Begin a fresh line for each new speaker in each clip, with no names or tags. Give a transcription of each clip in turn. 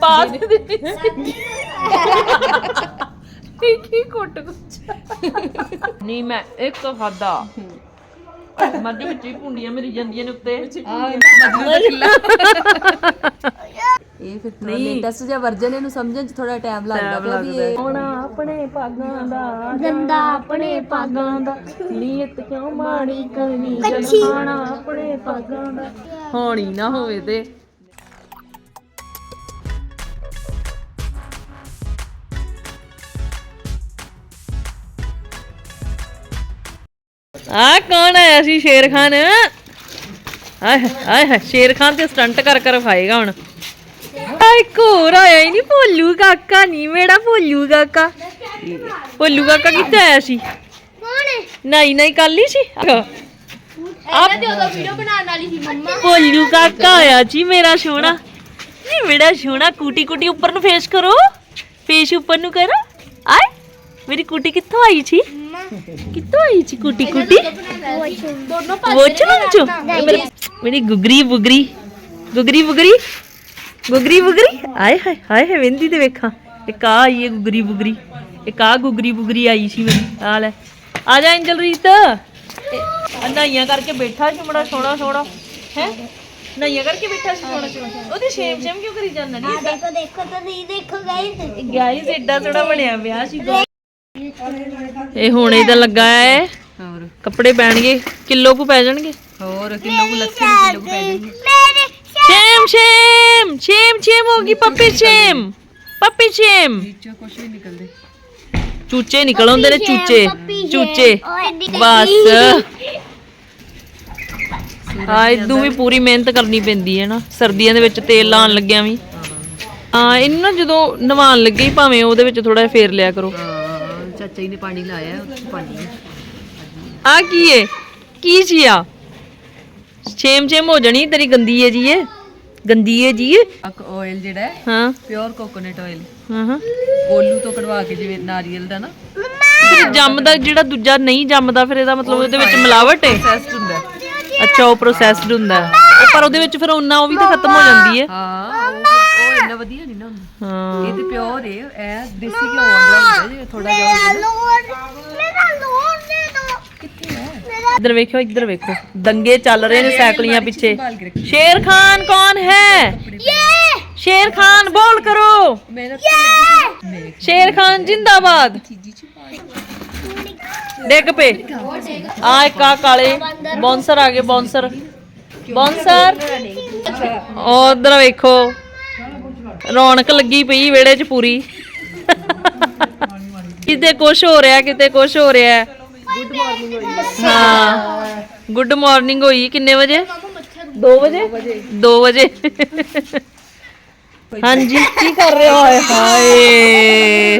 ਪਾ ਦੇ ਹੀ ਕੁੱਟ ਨਹੀਂ ਮੈਂ ਇੱਕ ਖਾਦਾ ਮੱਝ ਵਿੱਚ ਹੀ ਪੁੰਡੀਆਂ ਮੇਰੀ ਜਾਂਦੀਆਂ ਨੇ ਉੱਤੇ।
ਇਹ ਫਿਰ ਥੋੜਾ ਲੇਟੈਸਟ ਜਿਹਾ ਵਰਜਨ ਇਹਨੂੰ ਸਮਝਣ ਚ ਥੋੜਾ ਟਾਈਮ ਲੱਗਦਾ ਪਿਆ ਵੀ ਇਹ
ਹੁਣ ਆਪਣੇ ਪਾਗਾਂ ਦਾ
ਗੰਦਾ ਆਪਣੇ ਪਾਗਾਂ ਦਾ।
ਨੀਅਤ ਕਿਉਂ ਮਾੜੀ ਕਰਨੀ? ਜਲਖਾਣਾ ਆਪਣੇ ਪਾਗਾਂ ਦਾ। ਹੋਣੀ ਨਾ ਹੋਵੇ ਤੇ। ਆ ਕੌਣ ਆਇਆ ਸੀ ਸ਼ੇਰ ਖਾਨ? ਆਏ ਆਏ ਹਾਏ, ਸ਼ੇਰ ਖਾਨ ਤੇ ਸਟੰਟ ਕਰ ਕਰ ਖਾਏਗਾ ਹੁਣ। ਆ ਇੱਕ ਹੋਰ ਆਇਆ ਹੀ ਨਹੀਂ ਭੋਲੂ ਕਾਕਾ ਨਹੀਂ ਮੇਰਾ ਭੋਲੂ ਕਾਕਾ। ਭੋਲੂ ਕਾਕਾ ਕਿੱਥੇ ਆਇਆ ਸੀ? ਨਹੀਂ ਨਹੀਂ ਕੱਲ ਹੀ ਸੀ?
ਤੇ ਉਦੋਂ ਵੀਡੀਓ ਬਣਾਉਣ ਵਾਲੀ ਸੀ ਮੰਮਾ।
ਭੋਲੂ ਕਾਕਾ ਆਇਆ ਜੀ ਮੇਰਾ ਸੋਹਣਾ। ਨਹੀਂ ਮੇਰਾ ਸੋਹਣਾ ਕੁਟੀ ਕੁਟੀ ਉੱਪਰ ਨੂੰ ਫੇਸ ਕਰੋ। ਫੇਸ ਉੱਪਰ ਨੂੰ ਕਰੋ। ਆਏ ਮੇਰੀ ਕੁਟੀ ਕਿੱਥੋਂ ਆਈ ਸੀ? ਕਿੱਥੋਂ ਆਈ ਸੀ ਕੁਟੀ ਕੁਟੀ?
ਦੋਨੋਂ
ਉਹ ਚੋ ਮੇਰੀ ਮੇਰੀ ਗੁਗਰੀ ਬੁਗਰੀ ਗੁਗਰੀ ਬੁਗਰੀ ਗੁਗਰੀ ਬੁਗਰੀ। ਆਏ ਹਾਏ ਹਾਏ ਵੰਦੀ ਤੇ ਵੇਖਾਂ। ਇੱਕ ਆ ਆਈ ਹੈ ਗੁਗਰੀ ਬੁਗਰੀ। ਇੱਕ ਆ ਗੁਗਰੀ ਬੁਗਰੀ ਆਈ ਸੀ ਮੇਰੀ। ਆ ਲੈ। ਆ ਜਾ ਐਂਜਲ ਰੀਤ। ਨਾਈਆਂ ਕਰਕੇ ਬੈਠਾ ਸੀ ਬੜਾ ਸੋਹਣਾ ਸੋਹਣਾ। ਹੈ? ਨਾਈਆਂ ਕਰਕੇ ਬੈਠਾ ਸੀ ਸੋਹਣਾ ਸੋਹਣਾ। ਉਹਦੀ ਸ਼ੇਮ ਸ਼ੇਮ ਕਿਉਂ ਕਰੀ ਜਾਂਦਾ ਨਹੀਂ
ਦੇਖੋ ਦੇਖੋ ਤਾਂ ਨਹੀਂ ਦੇਖੋ ਗਾਇਸ
ਗਾਇਸ ਐਡਾ ਸੋਹਣਾ ਬਣਿਆ ਵਿਆਹ ਸੀ। ਇਹ ਹੁਣ ਇਹਦਾ ਲੱਗਾ ਹੈ।
ਹੋਰ।
ਕੱਪੜੇ ਪੈਣਗੇ। ਕਿਲੋ ਕੁ ਪੈ ਜਾਣਗੇ।
ਹੋਰ ਕਿਲੋ ਕੁ ਲੱਸੀ ਕਿਲੋ ਕੁ ਪੈ
ਮੇਰੇ
ਸ਼ੇਮ ਸ਼ੇਮ ਸ਼ੇਮ ਸ਼ੇਮ ਹੋਗੀ ਪੱਪੀ ਸ਼ੇਮ ਪੱਪੀ ਸ਼ੇਮ
ਵਿੱਚੋਂ ਕੁਝ ਵੀ ਨਿਕਲਦੇ।
ਚੂਚੇ ਨਿਕਲ ਆਉਂਦੇ ਨੇ ਚੂਚੇ। ਚੂਚੇ।
ਬਸ।
ਹਾਂ ਇਦੋਂ ਵੀ ਪੂਰੀ ਮਿਹਨਤ ਕਰਨੀ ਪੈਂਦੀ ਹੈ ਨਾ। ਸਰਦੀਆਂ ਦੇ ਵਿੱਚ ਤੇਲ ਲਾਉਣ ਲੱਗਿਆ ਵੀ। ਹਾਂ। ਇਹਨੂੰ ਨਾ ਜਦੋਂ ਨਵਾਉਣ ਲੱਗੇ ਹੀ ਭਾਵੇਂ ਉਹਦੇ ਵਿੱਚ ਥੋੜਾ ਜਿਹਾ ਫੇਰ ਲਿਆ ਕਰੋ।
ਹਾਂ, ਚਾਚਾ ਜੀ ਨੇ ਪਾਣੀ ਲਾਇਆ ਉੱਥੇ ਪਾਣੀ ਹੈ।
ਆ ਕੀ ਏ? ਕੀ ਜੀ ਆ? ਛੇਮ ਛੇਮ ਹੋ ਜਣੀ ਤੇਰੀ ਗੰਦੀ ਏ ਜੀ ਇਹ ਗੰਦੀ ਏ ਜੀ ਇਹ
ਆਇਲ ਜਿਹੜਾ ਹੈ
ਹਾਂ।
ਪਿਓਰ ਕੋਕੋਨਟ ਆਇਲ
ਹਾਂ ਹਾਂ।
ਕੋਲੂ ਤੋਂ ਕਢਵਾ ਕੇ ਜਿਵੇਂ ਨਾਰੀਅਲ ਦਾ ਨਾ।
ਫਿਰ ਜੰਮਦਾ ਜਿਹੜਾ ਦੂਜਾ ਨਹੀਂ ਜੰਮਦਾ ਫਿਰ ਇਹਦਾ ਮਤਲਬ ਉਹਦੇ ਵਿੱਚ ਮਿਲਾਵਟ ਏ?
ਪ੍ਰੋਸੈਸਡ ਹੁੰਦਾ। ਹੈ।
ਅੱਛਾ ਉਹ ਪ੍ਰੋਸੈਸਡ ਹੁੰਦਾ। ਹੈ। ਉਹ ਪਰ ਉਹਦੇ ਵਿੱਚ ਫਿਰ ਉਹਨਾਂ ਉਹ ਵੀ ਤਾਂ ਖਤਮ ਹੋ ਜਾਂਦੀ ਏ।
ਹਾਂ ਉਹ ਉਹ ਇੰਨਾ ਵਧੀਆ ਨਹੀਂ ਨਾ ਹੁੰਦਾ
ਹਾਂ।
ਇਹ ਤੇ ਪਿਓਰ ਹੈ ਇਹ ਦੇਸੀ ਘਿਓ ਵਾਂਗਰਾ ਹੁੰਦਾ ਜੇ ਥੋੜਾ ਜਿਹਾ ਹੋ ਜਾਵੇ।
ਲੋਨ ਮੇਰਾ ਲੋਨ ਦੇ ਦੋ।
ਕਿੱਥੇ ਹੈ?
ਇੱਧਰ ਵੇਖੋ ਇੱਧਰ ਵੇਖੋ ਦੰਗੇ ਚੱਲ ਰਹੇ ਨੇ ਸਾਈਕਲੀਆਂ ਪਿੱਛੇ।
ਸੰਭਾਲ ਕੇ ਰੱਖੀ।
ਸ਼ੇਰ ਖਾਨ ਕੌਣ ਹੈ?
ये
ਸ਼ੇਰ ਖਾਨ ਬੋਲ ਕਰੋ।
ਮਿਹਨਤ ਮੇਰੇ
ਸ਼ੇਰ ਖਾਨ ਜਿੰਦਾਬਾਦ।
ਚੀਜੀ ਚ
ਡਿੱਗ ਪੇ ਆ ਇੱਕ ਆ ਕਾਲੇ। ਬੌਂਸਰ ਆ ਗਏ ਬੌਂਸਰ। ਬੌਂਸਰ। ਉਧਰ ਵੇਖੋ। ਰੌਣਕ ਲੱਗੀ ਪਈ ਵਿਹੜੇ 'ਚ ਪੂਰੀ। ਕਿਤੇ ਕੁਛ ਹੋ ਰਿਹਾ ਕਿਤੇ ਕੁਛ ਹੋ ਰਿਹਾ। ਗੁੱਡ ਮਾਰਨਿੰਗ ਹੋਈ। ਹਾਂ ਗੁੱਡ ਮਾਰਨਿੰਗ ਹੋਈ। ਕਿੰਨੇ ਵਜੇ? 2 ਵਜੇ। 2 ਵਜੇ। ਹਾਂਜੀ। ਕੀ ਕਰ ਰਹੇ ਹੋ? ਹਾਏ।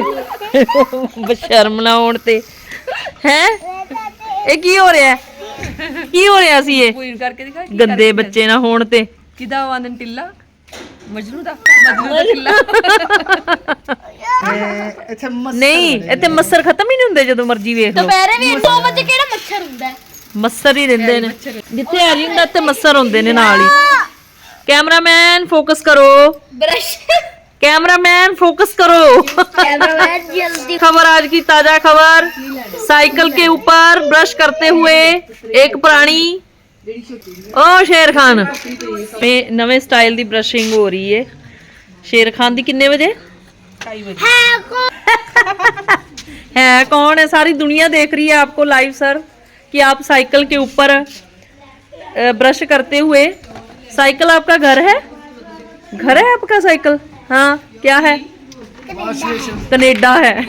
ਬਸ਼ਰਮ ਨਾ ਹੋਣ ਤੇ। ਹੈ? ਇਹ ਕੀ ਹੋ ਰਿਹਾ? ਕੀ ਹੋ ਰਿਹਾ ਸੀ ਇਹ?
ਕਰਕੇ ਦਿਖਾ
ਗੰਦੇ ਬੱਚੇ ਨਾ ਹੋਣ ਤੇ।
ਕਿਦਾ ਵਾਨਨ ਟਿੱਲਾ? ਮਜਨੂ ਦਾ ਮਜਨੂ ਦਾ ਟਿੱਲਾ
ਨਹੀਂ ਇੱਥੇ ਮੱਸਰ ਖਤਮ ਹੀ ਨਹੀਂ ਹੁੰਦੇ ਜਦੋਂ ਮਰਜ਼ੀ ਵੇਖ ਲਓ
ਦੁਪਹਿਰੇ ਵੀ 2 ਵਜੇ ਕਿਹੜਾ ਮੱਛਰ ਹੁੰਦਾ ਹੈ
ਮੱਸਰ ਹੀ ਰਹਿੰਦੇ ਨੇ ਜਿੱਥੇ ਹੈਰੀ ਹੁੰਦਾ ਤੇ ਮੱਸਰ ਹੁੰਦੇ ਨੇ ਨਾਲ ਹੀ ਕੈਮਰਾਮੈਨ ਫੋਕਸ ਕਰੋ
ब्रश
कैमरामैन फोकस करो
कैमरामैन जल्दी
खबर आज की ताजा खबर साइकिल के ऊपर ब्रश करते हुए एक प्राणी ओ शेर खान में नवे स्टाइल ਦੀ ਬ੍ਰਸ਼ਿੰਗ ਹੋ ਰਹੀ ਹੈ ਸ਼ੇਰ ਖਾਨ ਦੀ ਕਿੰਨੇ ਵਜੇ
है कौन
है कौन है सारी दुनिया देख रही है आपको लाइव सर कि आप साइकिल के ऊपर अ, ब्रश करते हुए साइकिल आपका घर है घर है आपका साइकिल हाँ क्या है कनेडा है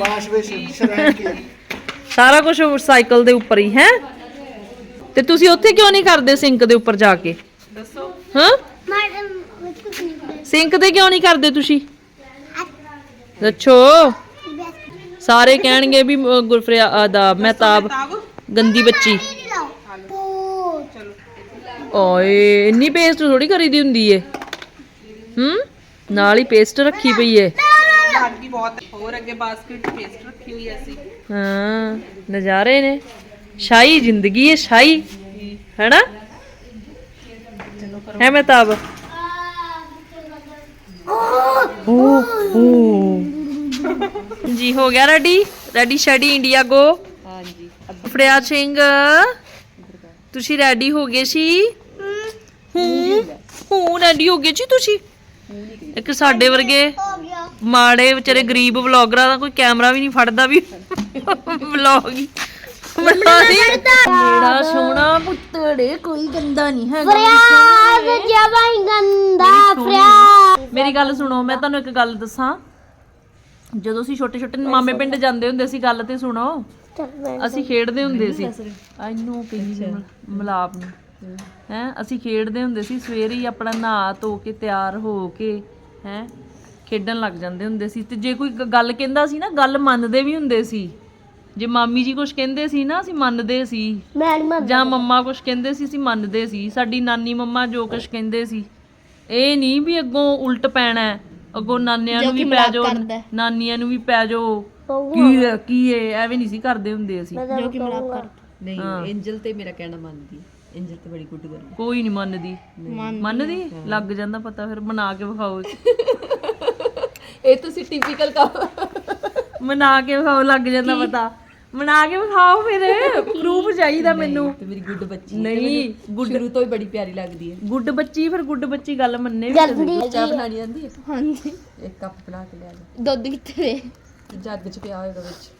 ਸਾਰਾ ਕੁਝ ਸਾਈਕਲ ਦੇ ਉੱਪਰ ਹੀ ਹੈ ਤੇ ਤੁਸੀਂ ਉੱਥੇ ਕਿਉਂ ਨਹੀਂ ਕਰਦੇ ਸਿੰਕ ਦੇ ਉੱਪਰ ਜਾ ਕੇ? ਸਿੰਕ ਤੇ ਕਿਉਂ ਨਹੀਂ ਕਰਦੇ ਤੁਸੀਂ? ਦੱਸੋ। ਸਾਰੇ ਕਹਿਣਗੇ ਵੀ ਗੁਰਫਰਿਆ ਦਾ ਮਹਿਤਾਬ ਗੰਦੀ ਬੱਚੀ। ਓਏ ਇੰਨੀ ਪੇਸਟ ਥੋੜੀ ਕਰੀਦੀ ਹੁੰਦੀ ਏ। ਹੂੰ? ਨਾਲ ਹੀ ਪੇਸਟ ਰੱਖੀ ਪਈ ਏ। ਹਾਂ ਨਜ਼ਾਰੇ ਨੇ। ਸ਼ਾਹੀ ਜ਼ਿੰਦਗੀ ਏ ਸ਼ਾਹੀ ਹੈਨਾ? ਹੈ ਮਹਿਤਾਬ
Oh,
ਜੀ ਹੋ ਗਿਆ ready? Ready steady India go.
ਹਾਂਜੀ।
ਫੜਿਆ ਸਿੰਘ। ਤੁਸੀਂ ਰੈਡੀ ਹੋ ਗਏ ਸੀ? ਹੂੰ ਹੂੰ ਰੈਡੀ ਹੋ ਗਏ ਸੀ ਤੁਸੀਂ? ਇੱਕ ਸਾਡੇ ਵਰਗੇ ਮਾੜੇ ਵਿਚਾਰੇ ਗਰੀਬ ਵਲੌਗਰਾਂ ਦਾ ਕੋਈ ਕੈਮਰਾ ਵੀ ਨਹੀਂ ਫੜਦਾ ਵੀ। ਵਲੌਗ ਹੀ। ਮੇਰਾ ਸੋਹਣਾ ਪੁੱਤੜੇ ਕੋਈ ਗੰਦਾ ਨਹੀਂ ਹੈਗਾ।
ਫਰਿਆਦ ਜਵਾਈ ਗੰਦਾ ਫਰਿਆਦ
ਮੇਰੀ ਗੱਲ ਸੁਣੋ ਮੈਂ ਤੁਹਾਨੂੰ ਇੱਕ ਗੱਲ ਦੱਸਾਂ। ਜਦੋਂ ਅਸੀਂ ਛੋਟੇ ਛੋਟੇ ਮਾਮੇ ਪਿੰਡ ਜਾਂਦੇ ਹੁੰਦੇ ਸੀ ਗੱਲ ਤੇ ਸੁਣੋ। ਅਸੀਂ ਖੇਡਦੇ ਹੁੰਦੇ ਸੀ। ਇਹਨੂੰ ਕਹੀ ਸੀ ਮਲ- ਮਲਾਪ ਨੂੰ। ਹੈ ਅਸੀਂ ਖੇਡਦੇ ਹੁੰਦੇ ਸੀ ਸਵੇਰੇ ਹੀ ਆਪਣਾ ਨਹਾ ਧੋ ਕੇ ਤਿਆਰ ਹੋ ਕੇ ਹੈ ਖੇਡਣ ਲੱਗ ਜਾਂਦੇ ਹੁੰਦੇ ਸੀ। ਤੇ ਜੇ ਕੋਈ ਗੱਲ ਕਹਿੰਦਾ ਸੀ ਨਾ ਗੱਲ ਮੰਨਦੇ ਵੀ ਹੁੰਦੇ ਸੀ। ਜੇ ਮਾਮੀ ਜੀ ਕੁਝ ਕਹਿੰਦੇ ਸੀ ਨਾ ਅਸੀਂ ਮੰਨਦੇ ਸੀ।
ਮੈਂ ਨਹੀਂ ਮੰਨਦਾ।
ਜਾਂ ਮੰਮਾ ਕੁਝ ਕਹਿੰਦੇ ਸੀ ਅਸੀਂ ਮੰਨਦੇ ਸੀ। ਸਾਡੀ ਨਾਨੀ ਮੰਮਾ ਜੋ ਕੁਝ ਕਹਿੰਦੇ ਸੀ। ਇਹ ਨਹੀਂ ਵੀ ਅੱਗੋਂ ਉਲਟ ਪੈਣਾ ਹੈ। ਅੱਗੋਂ ਨਾਨਿਆਂ ਨੂੰ ਵੀ ਪੈ ਜਾਓ ਨਾਨੀਆਂ ਨੂੰ ਵੀ ਪੈ ਜਾਓ। ਕੀ ਕੀ ਹੈ ਐਵੇਂ ਨਹੀਂ ਸੀ ਕਰਦੇ ਹੁੰਦੇ ਅਸੀਂ।
ਜੋ ਕਿ ਮਲਾਪ ਕਰ
ਨਹੀਂ ਐਂਜਲ ਤੇ ਮੇਰਾ ਕਹਿਣਾ ਮੰਨਦੀ ਹੈ। ਐਂਜਲ ਤੇ ਬੜੀ ਗੁੱਡ ਗਰਲ
ਕੋਈ ਨਹੀਂ। ਮੰਨਦੀ ਮੰਨਦੀ? ਲੱਗ ਜਾਂਦਾ ਪਤਾ ਫਿਰ ਬਣਾ ਕੇ ਵਿਖਾਓ।
ਇਹ ਤੁਸੀਂ ਟਿਪੀਕਲ ਕੰਮ
ਬਣਾ ਕੇ ਵਿਖਾਓ ਲੱਗ ਜਾਂਦਾ ਪਤਾ। ਬਣਾ ਕੇ ਵਿਖਾਓ ਫਿਰ ਪ੍ਰੂਫ ਚਾਹੀਦਾ ਮੈਨੂੰ।
ਤੇ ਮੇਰੀ ਗੁੱਡ ਬੱਚੀ
ਨਹੀਂ
ਗੁੱਡ ਸ਼ੁਰੂ ਤੋਂ ਹੀ ਬੜੀ ਪਿਆਰੀ ਲੱਗਦੀ ਹੈ।
ਗੁੱਡ ਬੱਚੀ ਫਿਰ ਗੁੱਡ ਬੱਚੀ ਗੱਲ ਮੰਨੇ ਵੀ
ਜਲਦੀ
ਚਾਹ ਬਣਾਣੀ ਆਂਦੀ ਹੈ?
ਹਾਂਜੀ।
ਇੱਕ ਕੱਪ ਬਣਾ ਕੇ ਲਿਆ ਜਾ
ਦੁੱਧ ਕਿੱਥੇ ਵੇ?
ਜੱਗ ਚ ਪਿਆ ਹੋਏਗਾ ਵਿੱਚ।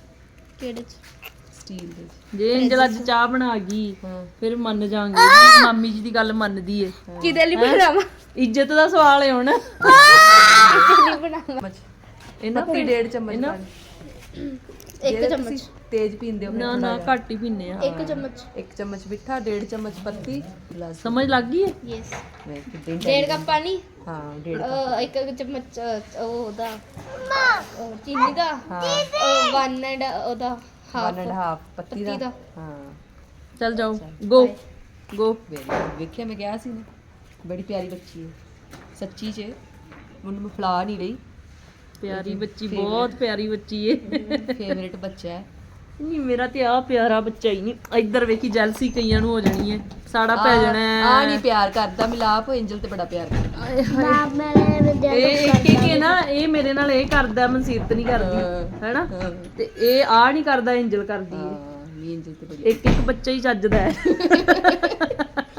ਕਿਹੜੇ ਚ?
ਸਟੀਲ ਦੇ।
ਜੇ ਇੰਜਲ ਅੱਜ ਚਾਹ ਬਣਾ ਗਈ
ਹਾਂ।
ਫਿਰ ਮੰਨ ਜਾਾਂਗੇ। ਮਾਮੀ ਜੀ ਦੀ ਗੱਲ ਮੰਨਦੀ ਏ।
ਕਿਹਦੇ ਲਈ ਬਣਾਵਾਂ?
ਇੱਜ਼ਤ ਦਾ ਸਵਾਲ ਹੈ ਹੁਣ।
ਕਿਹਦੇ ਲਈ ਬਣਾਵਾਂ?
ਚਮਚ।
ਇਹਨਾਂ
ਪੱਤੀ ਡੇਢ ਚਮਚ ਪਾਣੀ
ਇੱਕ ਚਮਚ।
ਤੇਜ਼ ਪੀਂਦੇ ਹੋ
ਨਾ ਨਾ ਘੱਟ ਹੀ ਪੀਨੇ ਆ
ਇੱਕ ਚਮਚ।
ਇੱਕ ਚਮਚ ਮਿੱਠਾ ਡੇਢ ਚਮਚ ਪੱਤੀ ਗਲਾਸ।
ਸਮਝ ਲੱਗ ਗਈ ਏ
ਯੈਸ ਡੇਢ ਕੱਪ ਪਾਣੀ?
ਹਾਂ ਡੇਢ
ਅਹ, ਇੱਕ ਚਮਚ ਅਹ, ਉਹ ਉਹਦਾ ਅਹ, ਚੀਨੀ ਦਾ?
ਹਾਂ।
ਵਨ ਐਂਡ ਉਹਦਾ ਹਾਫ
1 ਐਂਡ ਹਾਫ ਪੱਤੀ ਦਾ
ਪੱਤੀ ਦਾ।
ਹਾਂ।
ਚੱਲ ਜਾਓ। ਗੋ ਗੋ
ਵੇਰੀ ਵੇਖਿਆ ਮੈਂ ਕਿਹਾ ਸੀ ਨਾ ਬੜੀ ਪਿਆਰੀ ਬੱਚੀ ਹੈ। ਸੱਚੀ ਚ ਉਹਨੂੰ ਮੈਂ ਫਲਾ ਨਹੀਂ ਰਹੀ।
ਪਿਆਰੀ ਬੱਚੀ ਬਹੁਤ ਪਿਆਰੀ ਬੱਚੀ ਏ।
ਫੇਵਰੇਟ ਬੱਚਾ ਹੈ।
ਨਹੀਂ ਮੇਰਾ ਤੇ ਆ ਪਿਆਰਾ ਬੱਚਾ ਹੀ ਨਹੀਂ। ਇੱਧਰ ਵੇਖੀ ਜੈਲਸੀ ਕਈਆਂ ਨੂੰ ਹੋ ਜਾਣੀ ਏ। ਸਾੜਾ ਪੈ ਜਾਣਾ
ਆ
ਹੈ।
ਨਹੀਂ ਪਿਆਰ ਕਰਦਾ ਮਿਲਾਪ ਐਂਜਲ ਤੇ ਬੜਾ ਪਿਆਰ ਕਰਦਾ।
ਇਹ ਇੱਕ ਇੱਕ ਨਾ ਇਹ ਮੇਰੇ ਨਾਲ ਇਹ ਕਰਦਾ ਮਨਸੀਬਤ ਨਹੀਂ ਕਰਦੀ ਹੈਨਾ?
ਹਾਂ।
ਤੇ ਇਹ ਆ ਨਹੀਂ ਕਰਦਾ ਇੰਜਲ ਕਰਦੀ ਏ।
ਹਾਂ ਨਹੀਂ ਐਂਜਲ ਤੇ ਬੜੀ
ਇੱਕ ਇੱਕ ਬੱਚਾ ਹੀ ਚੱਜਦਾ ਹੈ।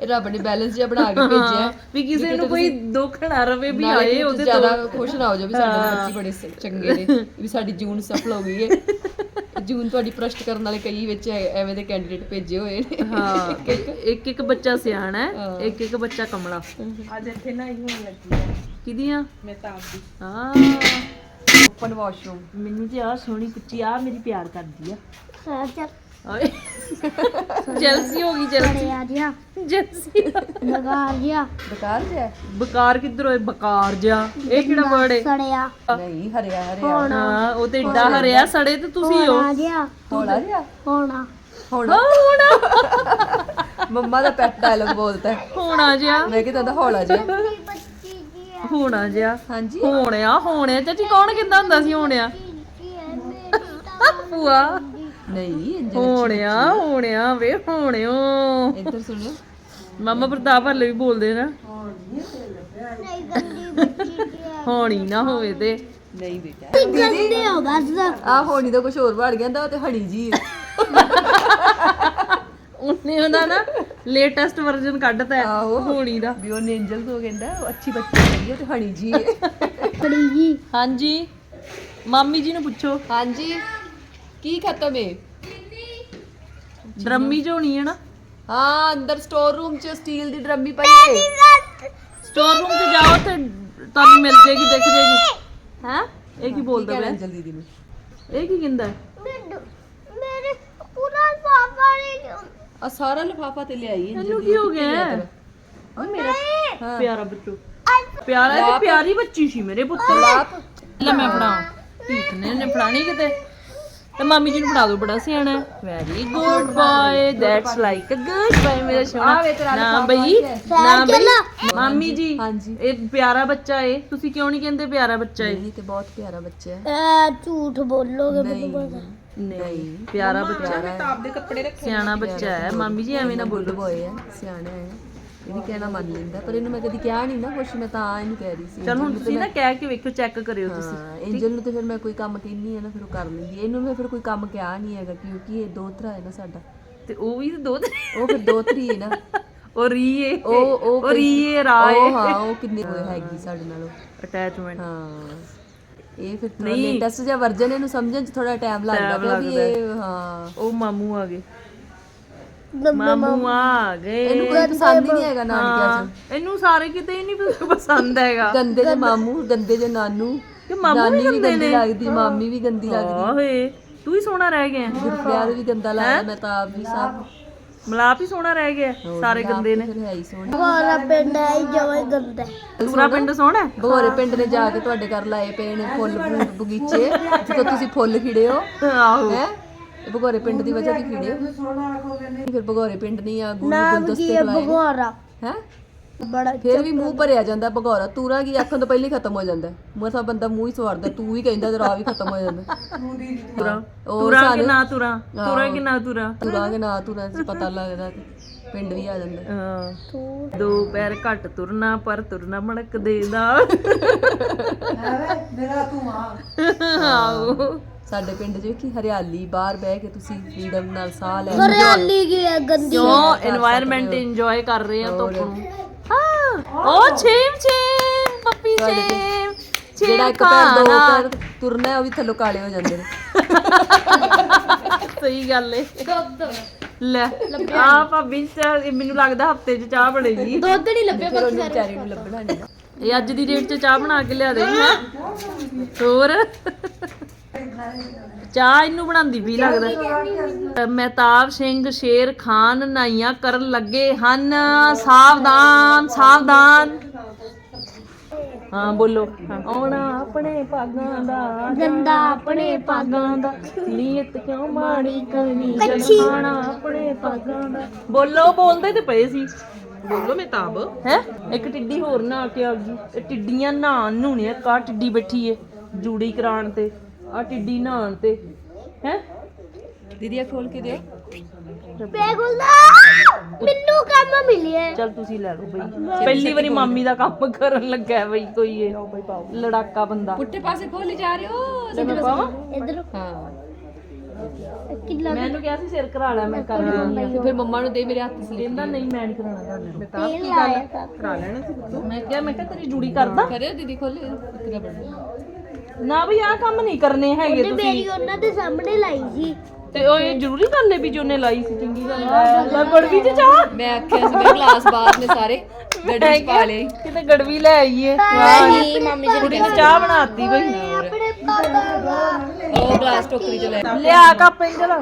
ਇਹ ਰੱਬ ਨੇ ਬੈਲੈਂਸ ਜਿਹਾ ਬਣਾ ਕੇ ਭੇਜਿਆ।
ਵੀ ਕਿਸੇ ਨੂੰ ਕੋਈ ਦੁੱਖ ਨਾ ਰਵੇ ਵੀ ਆਏ ਉਹਦੇ ਤੋਂ।
ਜ਼ਿਆਦਾ ਖੁਸ਼ ਨਾ ਹੋ ਜਾਓ ਵੀ ਸਾਡੇ ਬੱਚੇ ਬੜੇ ਸ- ਚੰਗੇ ਨੇ ਵੀ ਸਾਡੀ ਜੂਨ ਸਫਲ ਹੋ ਗਈ ਹੈ। ਜੂਨ ਤੁਹਾਡੀ ਪ੍ਰਸ਼ਟ ਕਰਨ ਵਾਲੇ ਕਈ ਵਿੱਚ ਐਵੇਂ ਦੇ ਕੈਂਡੀਡੇਟ ਭੇਜੇ ਹੋਏ ਨੇ।
ਹਾਂ। ਇੱਕ ਇੱਕ। ਬੱਚਾ ਸਿਆਣਾ ਹੈ ਇੱਕ ਇੱਕ ਬੱਚਾ ਕਮਲਾ।
ਅੱਜ ਇੱਥੇ ਨਾ ਹੀ ਹੋਣ ਲੱਗੀ ਹੈ।
ਕਿਹਦੀਆਂ?
ਮੈਂ ਤਾਂ ਆਪਦੀ
ਹਾਂ।
ਓਪਨ ਵਾਸ਼ਰੂਮ
ਮੈਨੂੰ ਤੇ ਆ ਸੋਹਣੀ ਕੁੱਚੀ ਆ ਮੇਰੀ ਪਿਆਰ ਕਰਦੀ ਆ।
ਹਾਂ ਚੱਲ।
ਓਏ ਜੈਲਸੀ ਹੋ ਗਈ ਜੈਲਸੀ।
ਆ ਜਿਆ।
ਜੈਲਸੀ
ਲਗਾ ਜਿਆ।
ਬਕਾਰ ਜਿਹਾ
ਬਕਾਰ ਕਿੱਧਰ ਹੋਏ ਬਕਾਰ ਜਿਆ? ਇਹ ਕਿਹੜਾ ਵਰਡ ਹੈ?
ਸੜਿਆ।
ਨਹੀਂ ਹਰਿਆ ਹਰਿਆ।
ਹਾਂ ਉਹ ਤੇ ਏਡਾ ਹਰਿਆ ਸੜੇ ਤੇ ਤੁਸੀਂ ਹੋ।
ਆ ਜਿਆ।
ਹੌਲਾ ਜਿਹਾ
ਹੋਣਾ।
ਹੁਣ।
ਹੋਣਾ।
ਮੰਮਾ ਦਾ ਪੈਟ ਡਾਇਲੌਗ ਬੋਲਦਾ ਹੈ।
ਹੋਣਾ ਜਿਆ।
ਮੈਂ ਕਿਹਾ ਤਾਂ ਹੌਲਾ ਜਿਹਾ
ਹੋਣਾ ਜਿਆ।
ਹਾਂਜੀ।
ਹੋਣਿਆ ਹੋਣਿਆ। ਚਾਚੀ ਕੌਣ ਕਿੰਦਾ ਹੁੰਦਾ ਸੀ ਹੋਣਿਆ? ਭੂਆ।
ਨਹੀਂ ਐਂਜਲ
ਹੋਣਿਆ ਹੋਣਿਆ ਵੇ ਹੋਣਿਓ।
ਇੱਧਰ ਸੁਣਿਓ
ਮਾਮਾ ਪ੍ਰਤਾਪ ਹਲੇ ਵੀ ਬੋਲਦੇ ਨਾ। ਹੋਣੀ ਨਾ ਹੋਵੇ ਤੇ।
ਨਹੀਂ ਬੇਟਾ।
ਗੰਦੇ ਹੋ ਬਸ।
ਆ ਹੋਣੀ ਦਾ ਕੁਝ ਹੋਰ ਬਣ ਗਿਆ ਤਾਂ ਉਹ ਤੇ ਹਣੀ ਜੀ
ਉਹਨੇ ਉਹਦਾ ਨਾ ਲੇਟੈਸਟ ਵਰਜ਼ਨ ਕੱਢਤਾ
ਆਹੋ।
ਹੋਣੀ ਦਾ।
ਵੀ ਉਹਨੇ ਐਂਜਲ ਤੋਂ ਕਹਿੰਦਾ ਉਹ ਅੱਛੀ ਬੱਚੀ ਹੈਗੀ ਉਹ ਤੇ ਹਣੀ ਜੀ ਹੈ।
ਫੜੀ ਜੀ।
ਹਾਂਜੀ। ਮਾਮੀ ਜੀ ਨੂੰ ਪੁੱਛੋ।
ਹਾਂਜੀ। ਕੀ ਖਤਮ ਹੈ
ਡਰਮੀ ਚ ਹੋਣੀ ਹੈ ਨਾ।
ਹਾਂ ਅੰਦਰ ਸਟੋਰ ਰੂਮ 'ਚ ਸਟੀਲ ਦੀ ਡਰਮੀ ਪਈ ਹੈ
ਸਟੋਰ ਰੂਮ ਚ ਜਾਓ ਤੇ ਤੁਹਾਨੂੰ ਮਿਲ ਜੇਗੀ ਦਿਖ ਜੇਗੀ। ਹੈ? ਇਹ ਕੀ ਬੋਲਦਾ ਪਿਆ?
ਅੰਜਲ ਦੀਦੀ ਨੂੰ?
ਇਹ ਕੀ ਕਹਿੰਦਾ ਹੈ?
ਮੇਰੇ ਪੂਰਾ ਪਾਪਾ ਨੇ
ਆ ਸਾਰਾ ਲਿਫਾਫਾ ਤੇ ਲਿਆਈ ਅੰਜਲ
ਇਹਨੂੰ ਕੀ ਹੋ ਗਿਆ? ਹੈ?
ਓਏ ਮੇਰਾ ਹਾਂ।
ਪਿਆਰਾ ਬੱਚੋ। ਪਿਆਰਾ ਤੇ ਪਿਆਰੀ ਬੱਚੀ ਸੀ ਮੇਰੇ ਪੁੱਤਰ।
ਲਾਪ
ਲੈ ਮੈਂ ਫੜਾ। ਠੀਕ ਨੇ ਨੇ ਫੜਾਣੀ ਕਿਤੇ? ਤੇ ਮਾਮੀ ਜੀ ਨੂੰ ਫੜਾ ਦਿਓ ਬੜਾ ਸਿਆਣਾ very good boy that's like a good boy ਮੇਰਾ ਸੋਹਣਾ। ਨਾ ਬਈ
ਹੈ।
ਨਾ ਬਈ। ਮਾਮੀ ਜੀ
ਹਾਂਜੀ।
ਇਹ ਪਿਆਰਾ ਬੱਚਾ ਏ। ਤੁਸੀਂ ਕਿਉਂ ਨਹੀਂ ਕਹਿੰਦੇ ਪਿਆਰਾ ਬੱਚਾ ਏ?
ਨਹੀਂ ਤੇ ਬਹੁਤ ਪਿਆਰਾ ਬੱਚਾ ਹੈ
ਐ ਝੂਠ ਬੋਲੋਗੇ
ਨਹੀਂ
ਨਹੀਂ। ਪਿਆਰਾ ਬੱਚਾ
ਰੱਖੇ
ਸਿਆਣਾ ਬੱਚਾ ਹੈ ਮਾਮੀ ਜੀ ਐਵੇਂ ਨਾ ਬੋਲੋ।
ਬੋਏ ਹੈ ਸਿਆਣਾ ਹੈ ਇਹ ਵੀ ਕਹਿਣਾ ਮੰਨ ਲੈਂਦਾ ਪਰ ਇਹਨੂੰ ਮੈਂ ਕਦੀ ਕਿਹਾ ਨਹੀਂ ਨਾ ਕੁਛ ਮੈਂ ਤਾਂ ਇਹਨੂੰ ਕਹਿ ਰਹੀ ਸੀ
ਚਲ ਹੁਣ ਤੁਸੀਂ ਨਾ ਕਹਿ ਕੇ ਵੇਖਿਓ ਚੈੱਕ ਕਰਿਓ ਤੁਸੀਂ
ਹਾਂ ਐਂਜਲ ਨੂੰ ਤੇ ਫਿਰ ਮੈਂ ਕੋਈ ਕੰਮ ਕਹਿੰਨੀ ਆ ਨਾ ਫਿਰ ਉਹ ਕਰ ਲੈਂਦੀ ਹੈ। ਇਹਨੂੰ ਮੈਂ ਫਿਰ ਕੋਈ ਕੰਮ ਕਿਹਾ ਨਹੀਂ ਹੈਗਾ ਕਿਉਂਕਿ ਇਹ ਦੋ ਤਰ੍ਹਾਂ ਹੈ ਨਾ ਸਾਡਾ।
ਤੇ ਉਹ ਵੀ ਦੋ
ਉਹ ਫਿਰ ਦੋ ਤਰੀ ਹੈ ਨਾ।
ਉਹ ਰੀਏ।
ਉਹ ਉਹ
ਉਹ ਰੀਏ ਰਾਏ।
ਉਹ ਹਾਂ ਉਹ ਕਿੰਨੇ ਹੋਏ ਹੈਗੀ ਸਾਡੇ ਨਾਲੋਂ।
ਅਟੈਚਮੈਂਟ
ਹਾਂ। ਇਹ ਫਿਰ ਥੋੜਾ ਲੇਟੈਸਟ ਜਿਹਾ ਵਰਜਨ ਇਹਨੂੰ ਸਮਝਣ ਚ ਥੋੜਾ ਟਾਈਮ ਲੱਗਦਾ ਪਿਆ ਵੀ ਇਹ ਹਾਂ।
ਉਹ ਮਾਮੂ ਆ ਗਏ। ਮਾਮੂ ਆ ਗਏ।
ਇਹਨੂੰ ਕੋਈ ਪਸੰਦ ਹੀ ਨਹੀਂ ਹੈਗਾ ਨਾਨਕਿਆਂ
ਹਾਂ, ਇਹਨੂੰ ਸਾਰੇ ਕਿਤੇ ਹੀ ਨਹੀਂ ਪਸੰਦ ਹੈਗਾ।
ਚ ਗੰਦੇ ਜੇ ਮਾਮੂ ਗੰਦੇ ਜੇ ਨਾਨੂ।
ਕਿ ਮਾਮੂ
ਨਾਨੀ ਵੀ ਗੰਦੀ ਲੱਗਦੀ ਮਾਮੀ ਵੀ ਗੰਦੀ ਲੱਗਦੀ।
ਆਹੇ ਤੂੰ ਹੀ ਸੋਹਣਾ ਰਹਿ ਗਿਆ।
ਗੁਰਪ੍ਰਿਆਦ ਵੀ ਗੰਦਾ ਲੱਗਦਾ ਮੈਂ ਤਾਂ ਆਪ ਵੀ ਸਭ।
ਮਲਾਪ ਹੀ ਸੋਹਣਾ ਰਹਿ ਗਿਆ ਸਾਰੇ ਗੰਦੇ ਨੇ।
ਫਿਰ ਹੈ ਹੀ ਸੋਹਣੇ।
ਵਾਲਾ ਪਿੰਡ ਹੈ ਜਮਾਂ ਗੰਦਾ
ਪੂਰਾ ਪਿੰਡ ਸੋਹਣਾ ਹੈ?
ਬਗੋਰੇ ਪਿੰਡ ਨੇ ਜਾ ਕੇ ਤੁਹਾਡੇ ਘਰ ਲਾਏ ਪਏ ਨੇ ਫੁੱਲ ਫੂਲ ਬਗੀਚੇ। ਜਿੱਥੋਂ ਤੁਸੀਂ ਫੁੱਲ ਖਿੜੇ ਹੋ
ਆਹੋ।
ਹੈ? ਬਗੋਰੇ ਪਿੰਡ ਦੀ ਵਜ੍ਹਾ ਤੋਂ ਖਿੜੇ ਹੋ। ਫਿਰ ਬਗੋਰੇ ਪਿੰਡ ਨਹੀਂ ਆ ਗੁਰੂ ਗੁਲਦਸਤੇ ਖਲਾਏ
ਬਗਵਾਰਾ
ਹੈ?
ਬੜਾ
ਫਿਰ ਵੀ ਮੂੰਹ ਭਰਿਆ ਜਾਂਦਾ ਭਗੌਰਾ। ਤੂਰਾ ਕੀ ਅੱਖਾਂ ਤੋਂ ਪਹਿਲੇ ਹੀ ਖਤਮ ਹੋ ਜਾਂਦਾ। ਮਸਾ ਬੰਦਾ ਮੂੰਹ ਹੀ ਸਵਾਰਦਾ ਤੂੰ ਵੀ ਕਹਿੰਦਾ ਤੇ ਰਾਹ ਵੀ ਖਤਮ ਹੋ ਜਾਂਦਾ।
ਤੁਰਾ।
ਉਹ
ਤੁਰਾ ਕਿ ਨਾ ਤੁਰਾ? ਤੁਰਾ ਕਿ ਨਾ ਤੁਰਾ?
ਤੁਰਾ ਕੇ ਨਾ ਤੁਰਾ ਪਤਾ ਲੱਗਦਾ ਤੇ ਪਿੰਡ ਵੀ ਆ ਜਾਂਦਾ।
ਹਾਂ। ਦੋ ਪੈਰ ਘੱਟ ਤੁਰਨਾ ਪਰ ਤੁਰਨਾ ਮੜਕ ਦੇਦਾ। ਆਹੋ।
ਸਾਡੇ ਪਿੰਡ 'ਚ ਕਿ ਹਰਿਆਲੀ ਬਾਹਰ ਬਹਿ ਕੇ ਤੁਸੀਂ ਫ੍ਰੀडम ਨਾਲ ਸਾਹ ਲੈ ਸਕਦੇ ਹੋ
ਹਰਿਆਲੀ ਕੀ ਹੈ ਗੰਦੀ
ਜੋ এনवायरमेंट ਇੰਜੋਏ ਕਰ ਰਹੇ ਆ ਧੁੱਪ ਹਾਂ ਉਹ ਛੇਮ ਛੇਮ ਪੱਪੀ ਛੇਮ
ਜਿਹੜਾ ਇੱਕ ਪੈਰ ਦੋ ਪੈਰ ਤੁਰਨਾ ਉਹ ਵੀ ਥੱਲੋਂ ਕਾਲੇ ਹੋ ਜਾਂਦੇ ਨੇ।
ਸਹੀ ਗੱਲ ਏ। ਲੈ ਆ ਭਾਬੀ ਮੈਨੂੰ ਲੱਗਦਾ ਹਫ਼ਤੇ 'ਚ ਚਾਹ ਬਣੇਗੀ।
ਦੁੱਧ ਨਹੀਂ ਲੱਭਿਆ
ਪਰ ਵਿਚਾਰੀ ਨੂੰ ਲੱਭਣਾ ਨਹੀਂ।
ਇਹ ਅੱਜ ਦੀ ਡੇਟ 'ਚ ਚਾਹ ਬਣਾ ਕੇ ਲਿਆ ਦੇ ਹੋਰ। ਚਾਹ ਇਹਨੂੰ ਬਣਾਉਂਦੀ ਵੀ ਲੱਗਦਾ। ਮਹਿਤਾਬ ਸਿੰਘ ਸ਼ੇਰ ਖਾਨ ਨਾਈਆਂ ਕਰਨ ਲੱਗੇ ਹਨ। ਸਾਵਧਾਨ ਸਾਵਧਾਨ। ਹਾਂ ਬੋਲੋ। ਆਉਣਾ ਆਪਣੇ ਪਾਗਾਂ ਦਾ
ਗੰਦਾ ਆਪਣੇ
ਪਾਗਾਂ ਦਾ। ਨੀਅਤ ਕਿਉਂ ਮਾੜੀ ਕਰਨੀ? ਜਲ ਖਾਣਾ ਆਪਣੇ ਪਾਗਾਂ ਦਾ। ਬੋਲੋ ਬੋਲਦੇ ਤੇ ਪਏ ਸੀ।
ਬੋਲੋ ਮਹਿਤਾਬ।
ਹੈ? ਇੱਕ ਟਿੱਡੀ ਹੋਰ ਨਾ ਆ ਕੇ ਆ ਗਈ। ਇਹ ਟਿੱਡੀਆਂ ਨੂੰ ਨੇ ਕਾ ਟਿੱਡੀ ਬੈਠੀ ਏ ਜੂੜੀ ਕਰਾਣ ਤੇ। ਆ ਟਿੱਡੀ ਨਹਾਣ ਤੇ। ਹੈ?
ਦੀਦੀ ਆ ਖੋਲ ਕੇ ਦਿਓ।
ਬੇਗੁਲਦਾ ਮੈਨੂੰ ਕੰਮ ਮਿਲਿਆ।
ਚਲ ਤੁਸੀਂ ਲੈ ਲਓ ਬਈ। ਪਹਿਲੀ ਵਾਰੀ ਮਾਮੀ ਦਾ ਕੰਮ ਕਰਨ ਲੱਗਾ ਹੈ ਬਈ ਕੋਈ ਇਹ। ਲੜਾਕਾ ਬੰਦਾ।
ਪੁੱਠੇ ਪਾਸੇ ਖੋਲੀ ਜਾ ਰਹੇ ਹੋ
ਲੈ ਮੈਂ ਪਾਵਾਂ
ਇਧਰ।
ਹਾਂ।
ਕਿੱਲਾ
ਮੈਨੂੰ ਕਿਹਾ ਸੀ ਸਿਰ ਕਰਾ ਲੈ ਮੈਂ ਕਰ ਆ
ਤੇ ਫਿਰ ਮੰਮਾ ਨੂੰ ਦੇ ਮੇਰੇ ਹੱਥ ਸਲੀਪ
ਕਹਿੰਦਾ ਨਹੀਂ ਮੈਂ ਨਹੀਂ ਕਰਾਉਣਾ ਤੁਹਾਡੇ
ਤੇਲ ਲਾਇਆ ਕਰ
ਕਰਾ ਲੈਣਾ ਸੀ ਪੁੱਤ।
ਮੈਂ ਕਿਹਾ ਮੈਂ ਕਿਹਾ ਤੇਰੀ ਜੂੜੀ ਕਰਦਾ।
ਕਰਿਓ ਦੀਦੀ ਖੋਲੇ ਇਤਨਾ ਬੜਾ
ਨਾ ਬਈ ਆਹ ਕੰਮ ਨਹੀਂ ਕਰਨੇ ਹੈਗੇ
ਤੇ
ਤੁਸੀਂ।
ਮੇਰੀ ਉਹਨਾਂ ਦੇ ਸਾਹਮਣੇ ਲਾਈ ਸੀ।
ਤੇ ਉਹ ਇਹ ਜ਼ਰੂਰੀ ਗੱਲ ਹੈ ਵੀ ਜੋ ਉਹਨੇ ਲਾਈ ਸੀ ਚੰਗੀ ਗੱਲ ਹੈ। ਲੈ ਬੜਵੀ ਚ ਚਾਹ।
ਮੈਂ ਆਖਿਆ ਸੀ ਮੇਰੇ ਗਲਾਸ ਬਾਹਰ ਨੇ ਸਾਰੇ ਗੱਡੀ 'ਚ ਪਾ ਲਏ।
ਕਿਤੇ ਗੜਵੀ ਲੈ ਆਈਏ।
ਨਹੀਂ ਮਾਮੀ ਜੀ
ਕੁੜੀ ਨੇ ਚਾਹ ਬਣਾਤੀ ਬਈ।
ਆਪਣੇ ਪਾਪਾ
ਉਹ ਗਲਾਸ ਟੋਕਰੀ 'ਚ ਲੈ
ਲਿਆ ਕੱਪ ਇੰਜਲ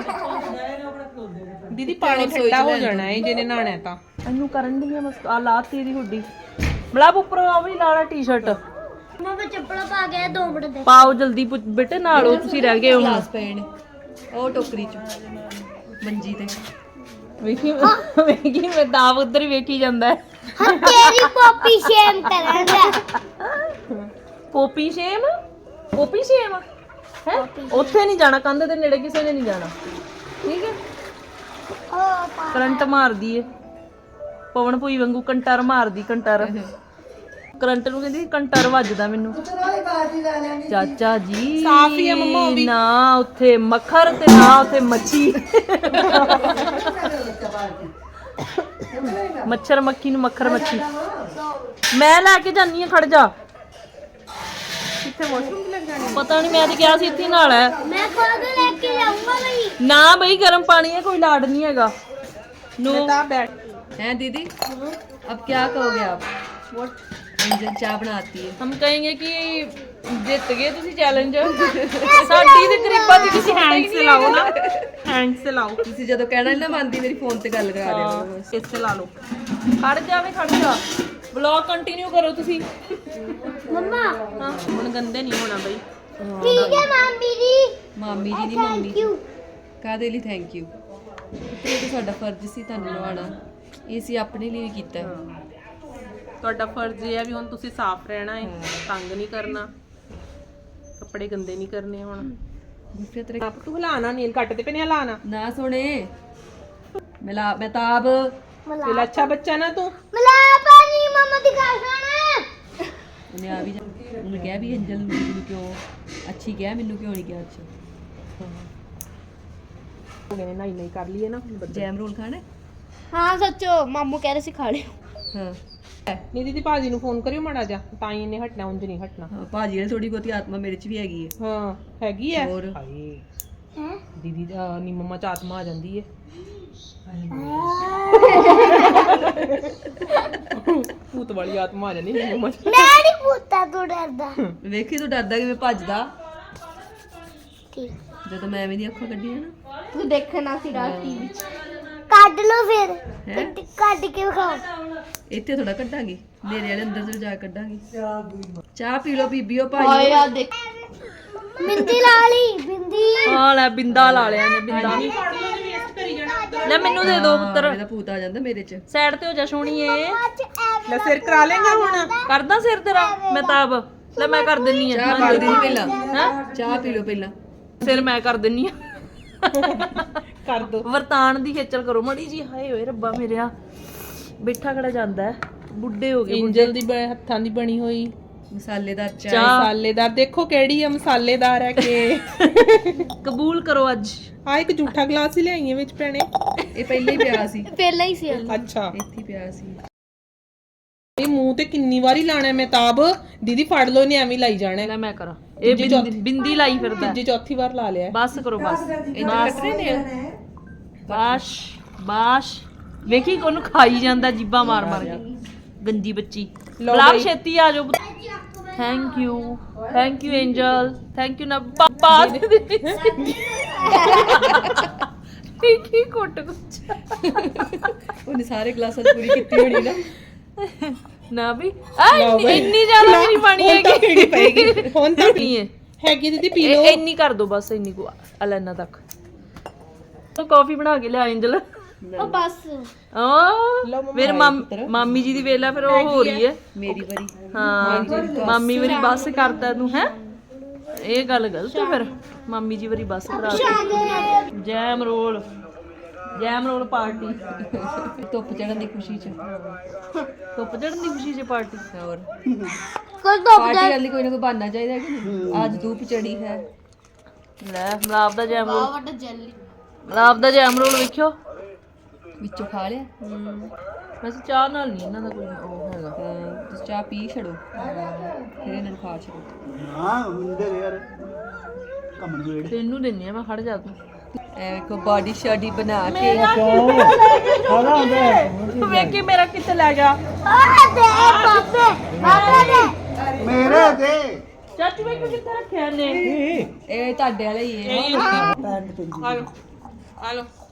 ਦੀਦੀ ਪਾਣੀ ਠੰਡਾ ਹੋ ਜਾਣਾ ਹੈ ਜਿਹਨੇ ਨਹਾਣਾ ਤਾਂ।
ਇਹਨੂੰ ਕਰਨ ਦੀ ਆ ਬਸ ਆ ਲਾਤੀ ਇਹਦੀ ਹੁੱਡੀ। ਮਲਾਬ ਉੱਪਰੋਂ ਆ ਵੀ ਲਾਲਾ ਟੀ-ਸ਼ਰਟ।
ਮੈਂ ਚੱਪਲਾਂ ਪਾ ਗਿਆ ਦੋ ਮਿੰਟ ਦੇ।
ਪਾਓ ਜਲਦੀ ਪੁੱਛ- ਬੇਟੇ ਨਾਲੋ ਤੁਸੀਂ ਰਹਿ ਗਏ ਹੋ
ਗਲਾਸ ਪਏ ਨੇ ਉਹ ਟੋਕਰੀ 'ਚ। ਮੰਜੀ ਤੇ।
ਵੇਖੀ ਵੇਖੀ ਮੈਂ ਦਾਵ ਉਧਰ ਹੀ ਵੇਖੀ ਜਾਂਦਾ। ਹੈ
ਹਾਂ ਤੇਰੀ ਪੋਪੀ ਸ਼ੇਮ ਕਰਾਂਗਾ
ਪੋਪੀ ਸ਼ੇਮ? ਪੋਪੀ ਸ਼ੇਮ? ਹੈ? ਉੱਥੇ ਨਹੀਂ ਜਾਣਾ ਕੰਧ ਦੇ ਨੇੜੇ ਕਿਸੇ ਨੇ ਨਹੀਂ ਜਾਣਾ। ਠੀਕ ਹੈ?
ਓ
ਕਰੰਟ ਮਾਰਦੀ ਏ। ਪਵਨ ਭੂਈ ਵਾਂਗੂ ਕੰਟਰ ਮਾਰਦੀ ਕੰਟਰ। ਕਰੰਟ ਨੂੰ ਕਹਿੰਦੀ ਕੰਟਰ ਵੱਜਦਾ ਮੈਨੂੰ ਚਾਚਾ ਜੀ
ਸਾਫ਼ ਹੀ ਆ ਮੰਮਾ ਉਹ ਵੀ।
ਨਾ ਉੱਥੇ ਮੱਖਰ ਤੇ ਨਾ ਉੱਥੇ ਮੱਛੀ ਮੱਛਰ ਮੱਖੀ ਨੂੰ ਮੱਖਰ ਮੱਛੀ ਮੈਂ ਲੈ ਕੇ ਜਾਨੀ ਆ ਖੜ ਜਾ
ਕਿੱਥੇ ਵਾਸ਼ਰੂਮ ਲੱਗ ਜਾਣੀ
ਪਤਾ ਨਹੀਂ ਮੈਂ ਤੇ ਕਿਹਾ ਸੀ ਇੱਥੇ ਨਾਲ ਹੈ
ਮੈਂ ਖੁਦ ਲੈ ਕੇ ਜਾਊਂਗਾ ਬਈ
ਨਾ ਬਈ ਗਰਮ ਪਾਣੀ ਹੈ ਕੋਈ ਲਾੜ ਨਹੀਂ ਹੈਗਾ ਨੋ
ਮਹਿਤਾਬ ਬੈਠ
हैं दीदी अब क्या कहोगे आप व्हाट ਚਾਹ ਬਣਾ बनाती है
हम कहेंगे कि ਜਿੱਤ ਗਏ ਤੁਸੀਂ ਚੈਲੰਜ ਸਾਡੀ ਤੇ ਗਰੀਬਾਂ ਦੀ ਤੁਸੀਂ
ਹੈਂਡ ਲਾਓ ਨਾ। ਹੈਂਡ ਲਾਓ।
ਤੁਸੀਂ ਜਦੋਂ ਕਹਿਣਾ ਨਾ ਮੰਨਦੀ ਮੇਰੀ ਫੋਨ ਤੇ ਗੱਲ ਕਰਾ ਹਾਂ, ਦਿਓ
ਇੱਥੇ ਲਾ ਲਓ।
ਖੜ ਜਾਵੇ ਖੜ ਜਾ। ਵਲੌਗ ਕੰਟੀਨਿਊ ਕਰੋ ਤੁਸੀਂ।
ਮੰਮਾ।
ਹਾਂ ਹੁਣ ਗੰਦੇ ਨਹੀਂ ਹੋਣਾ ਬਈ।
ਠੀਕ ਹੈ ਮੰਮੀ ਜੀ।
ਮਾਮੀ ਜੀ ਦੀ ਮੰਮੀ।
ਥੈਂਕ ਯੂ
ਲਈ ਥੈਂਕ ਯੂ ਇਹ ਤਾਂ ਸਾਡਾ ਫਰਜ਼ ਸੀ ਤੁਹਾਨੂੰ ਇਹ ਸੀ ਆਪਣੇ ਲਈ ਵੀ ਕੀਤਾ।
ਤੁਹਾਡਾ ਫਰਜ਼ ਇਹ ਹੈ ਵੀ ਹੁਣ ਤੁਸੀਂ ਸਾਫ਼ ਰਹਿਣਾ ਹੈ। ਤੰਗ ਨਹੀਂ ਕਰਨਾ। ਕੱਪੜੇ ਗੰਦੇ ਨਹੀਂ ਕਰਨੇ ਹੁਣ।
ਫਿਰ ਤੇਰੇ
ਆਪ ਤੂੰ ਹਲਾਣਾ ਨੀਲ ਕੱਟ ਤੇ ਪਨੇ ਹਲਾਣਾ
ਨਾ। ਸੁਣੇ। ਮਿਲਾ ਮਹਿਤਾਬ।
ਤੇ ਅੱਛਾ ਬੱਚਾ ਨਾ ਤੂੰ।
ਮਲਾ ਪਾਣੀ ਮਮਾ ਦੀ ਗੱਲ ਸੁਣ।
ਉਹਨੇ ਆ ਵੀ ਜਾ- ਉਹਨੇ ਕਿਹਾ ਵੀ ਅੰਜਲ ਨੂੰ ਮੈਨੂੰ ਕਿਉਂ ਅੱਛੀ ਕਿਹਾ ਮੈਨੂੰ ਕਿਉਂ ਨਹੀਂ ਕਿਹਾ ਅੱਛਾ।
ਹੋ ਗਏ ਨੇ ਨਹੀਂ ਨਹੀਂ ਕਰ ਲਈਏ ਨਾ ਹੁਣ ਬੱਚੇ।
ਜੈਮ ਰੋਲ ਖਾਣਾ ਹੈ?
ਹਾਂ ਸੱਚੋ ਮਾਮੂ ਕਹਿ ਰਹੇ ਸੀ ਖਾ ਲਿਓ।
ਹਾਂ।
ਨਹੀਂ ਦੀਦੀ ਭਾਜੀ ਨੂੰ ਫੋਨ ਕਰਿਓ ਮਾੜਾ ਜਾ ਤਾਂ ਹੀ ਇਹਨੇ ਹਟਣਾ ਉਂਝ ਨਹੀਂ ਹਟਣਾ।
ਹਾਂ, ਭਾਜੀ ਨੇ ਥੋੜੀ ਬਹੁਤੀ ਆਤਮਾ ਮੇਰੇ 'ਚ ਵੀ ਹੈਗੀ ਹੈ।
ਹਾਂ ਹੈਗੀ ਐ
ਹੋਰ?
ਹਾਏ।
ਹੈ?
ਦੀਦੀ ਦਾ ਨੀ ਮੰਮਾ ਚ ਆਤਮਾ ਆ ਜਾਂਦੀ ਏ ਭੂਤ ਵਾਲੀ ਆਤਮਾ ਆ ਜਾਂਦੀ ਨੀ ਮੰਮਾ ਚ।
ਮੈਂ ਨਹੀਂ ਪੁੱਤਾ ਤੂੰ ਡਰਦਾ।
ਵੇਖੀ ਤੂੰ ਡਰਦਾ ਕਿਵੇਂ ਭੱਜਦਾ?
ਠੀਕ।
ਜਦੋਂ ਮੈਂ ਐਵੇਂ ਦੀ ਅੱਖਾਂ ਕੱਢੀਆਂ ਨਾ।
ਤੂੰ ਦੇਖਣਾ ਸੀ ਰਾਤ ਟੀਵੀ ਚ ਕੱਢ ਲਓ ਫਿਰ।
ਹੈਂ?
ਕੱਢ- ਕੱਢ ਕੇ ਵਿਖਾਓ।
ਇੱਥੇ ਥੋੜਾ ਕੱਢਾਂਗੇ ਮੇਰੇ ਵਾਲੇ ਅੰਦਰ ਤੋਂ ਜਾ ਕੇ ਕੱਢਾਂਗੇ। ਚਾਹ ਪੀ ਲਓ ਬੀਬੀਓ
ਹਾਏ
ਭਾਈ
ਆ ਦੇਖ। ਬਿੰਦੀ ਲਾ ਲਈ ਬਿੰਦੀ।
ਆ ਲੈ ਬਿੰਦਾ ਲਾ ਲਿਆ ਨੇ ਬਿੰਦਾ। ਲੈ ਮੈਨੂੰ ਦੇ ਦੋ ਪੁੱਤਰ।
ਇਹਦਾ ਭੂਤ ਆ ਜਾਂਦਾ ਮੇਰੇ 'ਚ।
ਸਾਈਡ ਤੇ ਹੋ ਜਾ ਸੋਹਣੀਏ
ਲੈ ਸਿਰ ਕਰਾ ਲੇਗਾ ਹੁਣ।
ਕਰਦਾ ਸਿਰ ਤੇਰਾ? ਮੈਂ ਤਾਬ ਲੈ ਮੈਂ ਕਰ ਦਿੰਨੀ ਆ।
ਚਾਹ ਪੀ ਲਓ ਪਹਿਲਾਂ।
ਹਾਂ?
ਚਾਹ ਪੀ ਲਓ ਪਹਿਲਾਂ।
ਸਿਰ ਮੈਂ ਕਰ ਦਿੰਨੀ ਆ।
ਕਰ ਦੋ।
ਵਰਤਾਨ ਦੀ ਖੇਚਲ ਕਰੋ ਮੜੀ ਜੀ ਹਾਏ ਓਏ ਰੱਬਾ ਮੇਰਿਆ। ਬੈਠਾ ਖੜਾ ਜਾਂਦਾ ਹੈ ਬੁੱਢੇ ਹੋ ਗਏ
ਇੰਜਲ ਦੀ ਬ- ਹੱਥਾਂ ਦੀ ਬਣੀ ਹੋਈ।
ਮਸਾਲੇਦਾਰ ਚਾਹ।
ਚਾਹ।
ਮਸਾਲੇਦਾਰ ਦੇਖੋ ਕਿਹੜੀ ਆ ਮਸਾਲੇਦਾਰ ਹੈ ਕਿ।
ਕਬੂਲ ਕਰੋ ਅੱਜ।
ਆ ਇੱਕ ਝੂਠਾ ਗਲਾਸ ਹੀ ਲਿਆਈਏ ਵਿੱਚ ਭੈਣੇ।
ਇਹ ਪਹਿਲਾਂ ਹੀ ਪਿਆ ਸੀ।
ਪਹਿਲਾਂ ਹੀ ਸੀ।
ਅੱਛਾ।
ਇੱਥੇ ਹੀ ਪਿਆ ਸੀ।
ਇਹ ਮੂੰਹ ਤੇ ਕਿੰਨੀ ਵਾਰੀ ਲਾਣਾ ਹੈ ਮਹਿਤਾਬ ਦੀਦੀ ਫੜ ਲਓ ਨੇ ਐਵੇਂ ਹੀ ਲਾਈ ਜਾਣਾ ਹੈ।
ਲੈ ਮੈਂ ਕਰਾਂ। ਇਹ ਬਿੰਦੀ ਬਿੰਦੀ ਲਾਈ ਫਿਰਦਾ ਹੈ।
ਤੀਜੀ ਚੌਥੀ ਵਾਰ ਲਾ ਲਿਆ ਹੈ।
ਬਸ ਕਰੋ ਬਸ।
ਇੰਨਾ ਕੱਟ ਰਹੇ ਨੇ?
ਬਾਸ਼ ਬਾਸ਼। ਵੇਖੀ ਉਹਨੂੰ ਖਾਈ ਜਾਂਦਾ ਜੀਬਾਂ ਮਾਰ ਮਾਰ ਕੇ। ਗੰਦੀ ਬੱਚੀ।
ਲਓ।
ਛੇਤੀ ਆ ਜਾਓ। Thank you thank you angel thank you ਨਾ ਪਾਪਾ ਠੀਕ ਹੀ ਕੁੱਟ ਕੁੱਚ
ਉਹਨੇ ਸਾਰੇ ਗਲਾਸਾਂ 'ਚ ਪੂਰੀ ਕੀਤੀ ਹੋਣੀ ਨਾ।
ਨਾ ਵੀ। ਆ ਇੰਨੀ ਇੰਨੀ ਜ਼ਿਆਦਾ ਮੇਰੀ ਪਾਣੀ
ਹੁਣ ਤਾਂ
ਹੈਗੀ।
ਕਿਹੜੀ ਪਏਗੀ। ਹੁਣ ਤਾਂ
ਨਹੀਂ ਹੈ।
ਹੈਗੀ ਦੀਦੀ ਪੀ
ਇਹ
ਲਓ।
ਇੰਨੀ ਕਰ ਦੋ ਬਸ ਇੰਨੀ ਕੁ ਅਲੈਨਾ ਤੱਕ। ਤੂੰ ਕਾਫੀ ਬਣਾ ਕੇ ਲਿਆ ਐਂਜਲ
ਉਹ ਬਸ।
ਆ ਮੇਰੇ ਮਾਮ- ਮਾਮੀ ਜੀ ਦੀ ਵੇਲਾ ਫਿਰ ਉਹ ਹੋ ਰਹੀ ਹੈ।
ਮੇਰੀ ਵਾਰੀ।
ਹਾਂ ਮਾਮੀ ਵਾਰੀ ਬੱਸ ਕਰਤਾ ਤੂੰ ਹੈ? ਇਹ ਗੱਲ ਗਲਤ ਹੈ ਫਿਰ। ਮਾਮੀ ਜੀ ਵਾਰੀ ਬੱਸ ਕਰਾ ਦਿੱਤੀ। Jam roll. Jam roll party.
ਧੁੱਪ ਚੜਨ ਦੀ ਖੁਸ਼ੀ 'ਚ।
ਧੁੱਪ ਚੜਨ ਦੀ ਖੁਸ਼ੀ 'ਚ ਪਾਰਟੀ।
ਹੋਰ।
ਕੋਈ ਧੁੱਪ
ਪਾਰਟੀ ਕਰਨ ਲਈ ਕੋਈ ਨਾ ਕੋਈ ਬਹਾਨਾ ਚਾਹੀਦਾ ਕਿ ਨਹੀਂ? ਅੱਜ ਧੂਪ ਚੜੀ ਹੈ।
ਲੈ ਮਲਾਬ ਦਾ ਜੈਮ ਰੋਲ।
ਵੱਡਾ ਜੈਲੀ।
ਮਲਾਬ ਦਾ ਜੈਮ ਰੋਲ ਵੇਖਿਓ।
ਵਿੱਚੋਂ ਖਾ ਲਿਆ?
ਵੈਸੇ ਚਾਹ ਨਾਲ ਨਹੀਂ ਇਹਨਾਂ ਦਾ ਕੋਈ ਉਹ ਹੈਗਾ।
ਤਾਂ ਤੁਸੀਂ ਚਾਹ ਪੀ ਛੜੋ ਫਿਰ ਇਹਨਾਂ ਨੂੰ ਖਾ ਛੜੋ
ਤੈਨੂੰ ਦਿੰਨੀ ਆ ਮੈਂ ਖੜ ਜਾ ਤੂੰ।
ਐ ਵੇਖੋ ਬਾਡੀ ਸ਼ਾਡੀ ਬਣਾ ਕੇ।
ਵੇਖ ਕੇ ਮੇਰਾ ਕਿੱਥੇ ਲੈ ਗਿਆ?
ਆ ਦੇ ਬਾਬੇ ਬਾਬੇ ਦੇ।
ਚਾਚੂ ਵੇਖ ਕਿੱਥੇ ਰੱਖਿਆ ਨੇ
ਇਹ ਤੁਹਾਡੇ ਵਾਲਾ ਹੀ ਹੈ।
ਆਲੋ ਆਲੋ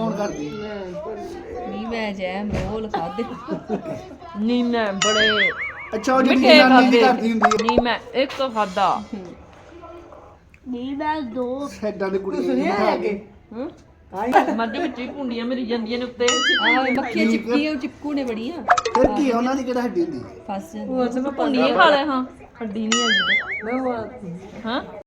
ਨਹੀਂ ਮੈਂ ਜੈਮ ਰੋਲ ਖਾਦੇ
ਨਹੀਂ ਮੈਂ ਬੜੇ
ਅੱਛਾ ਉਹ ਜਿਹੜੀ
ਮਿੱਠੇ
ਨਾਨੀ ਦੀ
ਖਾਦੇ
ਕਰਦੀ ਹੁੰਦੀ ਹੈ।
ਨਹੀਂ ਮੈਂ ਇੱਕ ਖਾਦਾ
ਨਹੀਂ ਮੈਂ ਦੋ।
ਐਦਾਂ ਦੀ ਕੁੜੀ ਸੁਣਿਆ ਹੈਗੇ?
ਮੱਝ ਵਿੱਚ ਹੀ ਪੁੰਡੀਆਂ ਮੇਰੀ ਜਾਂਦੀਆਂ ਨੇ ਉੱਤੇ।
ਆ ਮੱਖੀਆਂ ਚਿਪਕੀਆਂ ਉਹ ਚਿਪਕੂ ਨੇ ਬੜੀਆਂ।
ਫਿਰ ਕੀ ਹੈ ਉਹਨਾਂ ਦੀ ਕਿਹੜਾ ਹੱਡੀ ਹੁੰਦੀ? ਹੈ
ਫਸ ਜਾਂਦੀ।
ਪੁੰਡੀਆਂ ਖਾ ਲੈ ਹਾਂ। ਹੱਡੀ ਨਹੀਂ ਹੈਗੀ ਤੇ। ਹਾਂ?